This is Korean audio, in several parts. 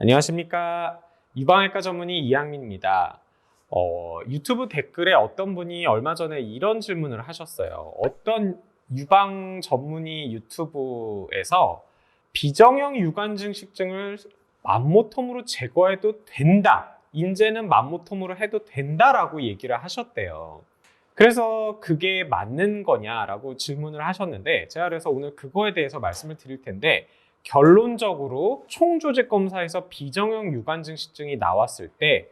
안녕하십니까. 유방외과 전문의 이양민입니다. 어, 유튜브 댓글에 어떤 분이 얼마 전에 이런 질문을 하셨어요. 어떤 유방 전문의 유튜브에서 비정형 유관 증식증을 맘모톰으로 제거해도 된다. 인제는 맘모톰으로 해도 된다라고 얘기를 하셨대요. 그래서 그게 맞는 거냐라고 질문을 하셨는데 제가 그래서 오늘 그거에 대해서 말씀을 드릴 텐데 결론적으로 총조직 검사에서 비정형 유관 증식증이 나왔을 때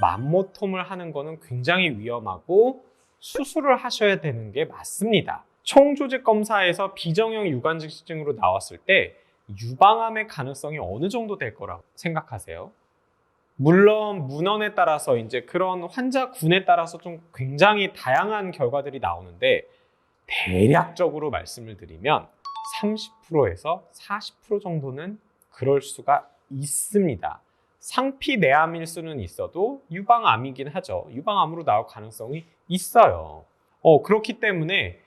맘모톰을 하는 거는 굉장히 위험하고 수술을 하셔야 되는 게 맞습니다. 총조직 검사에서 비정형 유관 증식증으로 나왔을 때 유방암의 가능성이 어느 정도 될 거라고 생각하세요? 물론 문헌에 따라서 이제 그런 환자 군에 따라서 좀 굉장히 다양한 결과들이 나오는데 대략적으로 말씀을 드리면 30%에서 40% 정도는 그럴 수가 있습니다. 상피 내암일 수는 있어도 유방암이긴 하죠. 유방암으로 나올 가능성이 있어요. 어, 그렇기 때문에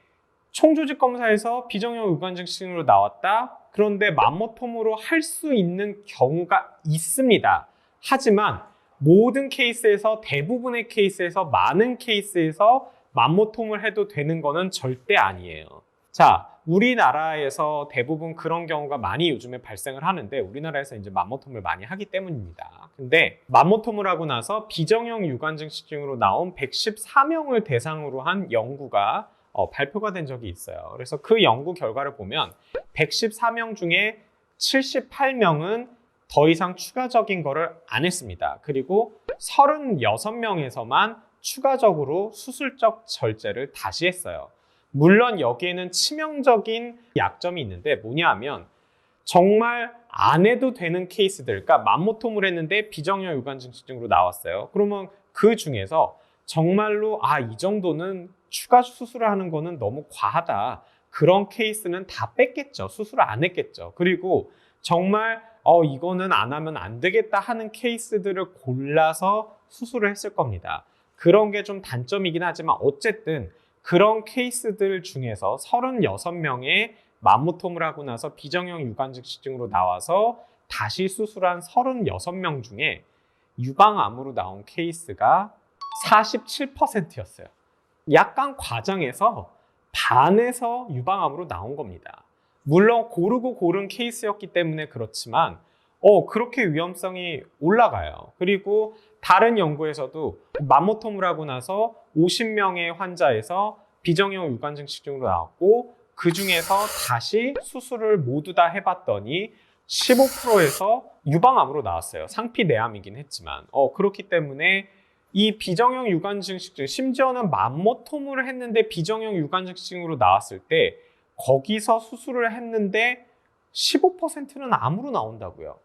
총조직 검사에서 비정형 유관증식으로 나왔다. 그런데 맘모톰으로 할 수 있는 경우가 있습니다. 하지만 모든 케이스에서 대부분의 케이스에서 많은 케이스에서 맘모톰을 해도 되는 거는 절대 아니에요. 자, 우리나라에서 대부분 그런 경우가 많이 요즘에 발생을 하는데 우리나라에서 이제 맘모톰을 많이 하기 때문입니다. 근데 맘모톰을 하고 나서 비정형 유관증식증으로 나온 114명을 대상으로 한 연구가 어, 발표가 된 적이 있어요. 그래서 그 연구 결과를 보면 114명 중에 78명은 더 이상 추가적인 거를 안 했습니다. 그리고 36명에서만 추가적으로 수술적 절제를 다시 했어요. 물론 여기에는 치명적인 약점이 있는데 뭐냐 하면 정말 안 해도 되는 케이스들, 그러니까 맘모톰을 했는데 비정형 유관 증식증으로 나왔어요. 그러면 그 중에서 정말로 아, 이 정도는 추가 수술을 하는 거는 너무 과하다. 그런 케이스는 다 뺐겠죠. 수술을 안 했겠죠. 그리고 정말 어, 이거는 안 하면 안 되겠다 하는 케이스들을 골라서 수술을 했을 겁니다. 그런 게 좀 단점이긴 하지만 어쨌든 그런 케이스들 중에서 36명의 맘모톰을 하고 나서 비정형 유관증식증으로 나와서 다시 수술한 36명 중에 유방암으로 나온 케이스가 47%였어요. 약간 과장해서 반에서 유방암으로 나온 겁니다. 물론 고르고 고른 케이스였기 때문에 그렇지만 어, 그렇게 위험성이 올라가요. 그리고 다른 연구에서도 맘모톰을 하고 나서 50명의 환자에서 비정형 유관증식증으로 나왔고 그 중에서 다시 수술을 모두 다 해봤더니 15%에서 유방암으로 나왔어요. 상피 내암이긴 했지만 어, 그렇기 때문에 이 비정형 유관증식증 심지어는 맘모톰을 했는데 비정형 유관증식증으로 나왔을 때 거기서 수술을 했는데 15%는 암으로 나온다고요.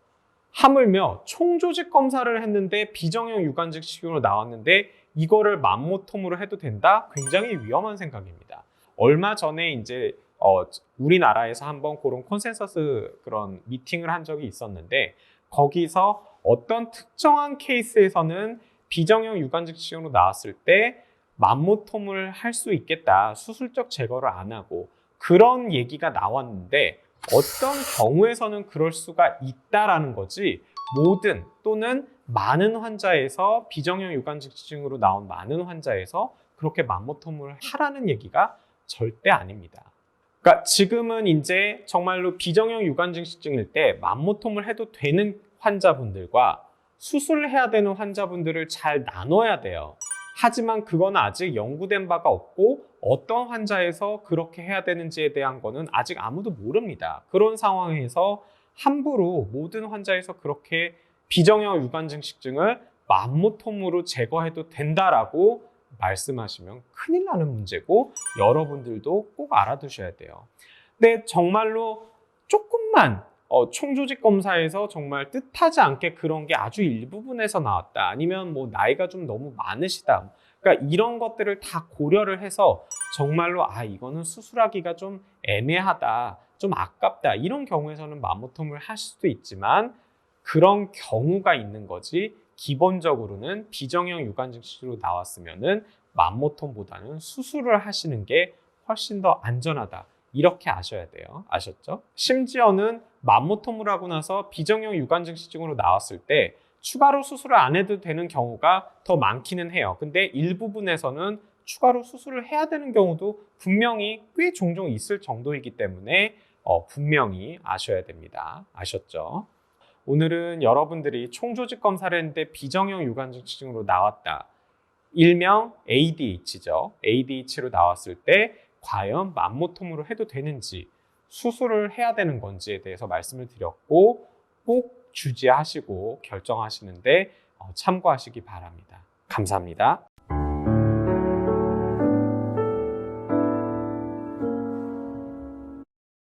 하물며 총조직 검사를 했는데 비정형 유관증식으로 나왔는데 이거를 맘모톰으로 해도 된다? 굉장히 위험한 생각입니다. 얼마 전에 이제 어, 우리나라에서 한번 그런 콘센서스 그런 미팅을 한 적이 있었는데 거기서 어떤 특정한 케이스에서는 비정형 유관증식으로 나왔을 때 맘모톰을 할 수 있겠다. 수술적 제거를 안 하고 그런 얘기가 나왔는데 어떤 경우에서는 그럴 수가 있다라는 거지 모든 또는 많은 환자에서 비정형 유관증식증으로 나온 많은 환자에서 그렇게 맘모톰을 하라는 얘기가 절대 아닙니다. 그러니까 지금은 이제 정말로 비정형 유관증식증일 때 맘모톰을 해도 되는 환자분들과 수술을 해야 되는 환자분들을 잘 나눠야 돼요. 하지만 그건 아직 연구된 바가 없고 어떤 환자에서 그렇게 해야 되는지에 대한 거는 아직 아무도 모릅니다. 그런 상황에서 함부로 모든 환자에서 그렇게 비정형 유관증식증을 맘모톰으로 제거해도 된다라고 말씀하시면 큰일 나는 문제고 여러분들도 꼭 알아두셔야 돼요. 근데 정말로 조금만 어, 총조직 검사에서 정말 뜻하지 않게 그런 게 아주 일부분에서 나왔다. 아니면 뭐 나이가 좀 너무 많으시다. 그러니까 이런 것들을 다 고려를 해서 정말로 아 이거는 수술하기가 좀 애매하다, 좀 아깝다 이런 경우에서는 맘모톰을 하실 수도 있지만 그런 경우가 있는 거지 기본적으로는 비정형 유관증식으로 나왔으면은 맘모톰보다는 수술을 하시는 게 훨씬 더 안전하다. 이렇게 아셔야 돼요. 아셨죠? 심지어는 만모톰을 하고 나서 비정형 유관증시증으로 나왔을 때 추가로 수술을 안 해도 되는 경우가 더 많기는 해요. 근데 일부분에서는 추가로 수술을 해야 되는 경우도 분명히 꽤 종종 있을 정도이기 때문에 어, 분명히 아셔야 됩니다. 아셨죠? 오늘은 여러분들이 총조직 검사를 했는데 비정형 유관증시증으로 나왔다. 일명 ADH죠. ADH로 나왔을 때 과연 만모톰으로 해도 되는지 수술을 해야 되는 건지에 대해서 말씀을 드렸고 꼭 주지하시고 결정하시는데 어, 참고하시기 바랍니다. 감사합니다.